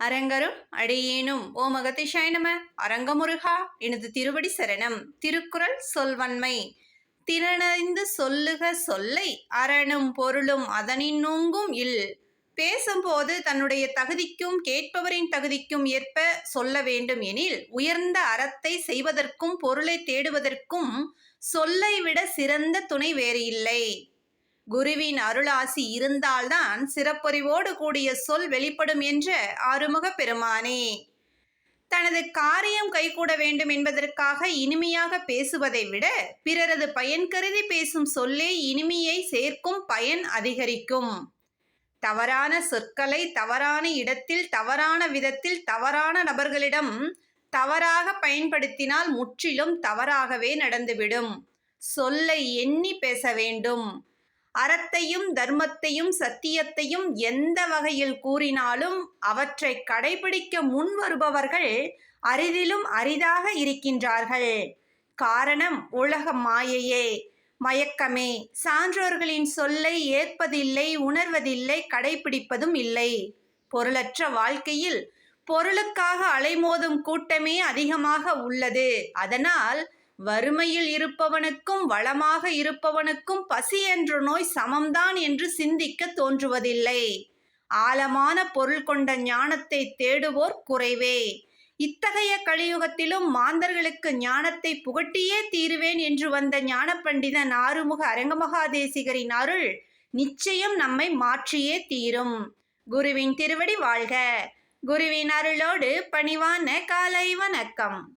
அரங்கரும் அடியேனும். ஓ மகதிஷாய நம. அரங்கமுருகா எனது திருவடி சரணம். திருக்குறள் சொல்வன்மை. திறனறிந்து சொல்லுக சொல்லை. அரணும் பொருளும் அதனின்னூங்கும் இல். பேசும்போது தன்னுடைய தகுதிக்கும் கேட்பவரின் தகுதிக்கும் ஏற்ப சொல்ல வேண்டும் எனில் உயர்ந்த அறத்தை செய்வதற்கும் பொருளை தேடுவதற்கும் சொல்லை விட சிறந்த துணை வேறு இல்லை. குருவின் அருளாசி இருந்தால்தான் சிறப்பறிவோடு கூடிய சொல் வெளிப்படும் என்ற ஆறுமுக பெருமானே. தனது காரியம் கைகூட வேண்டும் என்பதற்காக இனிமையாக பேசுவதை விட பிறரது பயன் கருதி பேசும் சொல்லே இனிமையை சேர்க்கும் பயன் அதிகரிக்கும். தவறான சொற்களை தவறான இடத்தில் தவறான விதத்தில் தவறான நபர்களிடம் தவறாக பயன்படுத்தினால் முற்றிலும் தவறாகவே நடந்துவிடும். சொல்லை எண்ணி பேச வேண்டும். அறத்தையும் தர்மத்தையும் சத்தியத்தையும் எந்த வகையில் கூறினாலும் அவற்றை கடைபிடிக்க முன் வருபவர்கள் அரிதிலும் அரிதாக இருக்கின்றார்கள். காரணம் உலக மாயையே. மயக்கமே. சான்றோர்களின் சொல்லை ஏற்பதில்லை உணர்வதில்லை கடைபிடிப்பதும் இல்லை. பொருளற்ற வாழ்க்கையில் பொருளுக்காக அலைமோதும் கூட்டமே அதிகமாக உள்ளது. அதனால் வறுமையில் இருப்பவனுக்கும் வளமாக இருப்பவனுக்கும் பசி என்ற நோய் சமம்தான் என்று சிந்திக்க தோன்றுவதில்லை. ஆழமான பொருள் கொண்ட ஞானத்தை தேடுவோர் குறைவே. இத்தகைய கலியுகத்திலும் மாந்தர்களுக்கு ஞானத்தை புகட்டியே தீருவேன் என்று வந்த ஞான பண்டிதன் ஆறுமுக அரங்கமகாதேசிகரின் அருள் நிச்சயம் நம்மை மாற்றியே தீரும். குருவின் திருவடி வாழ்க. குருவின் அருளோடு பணிவான காலை வணக்கம்.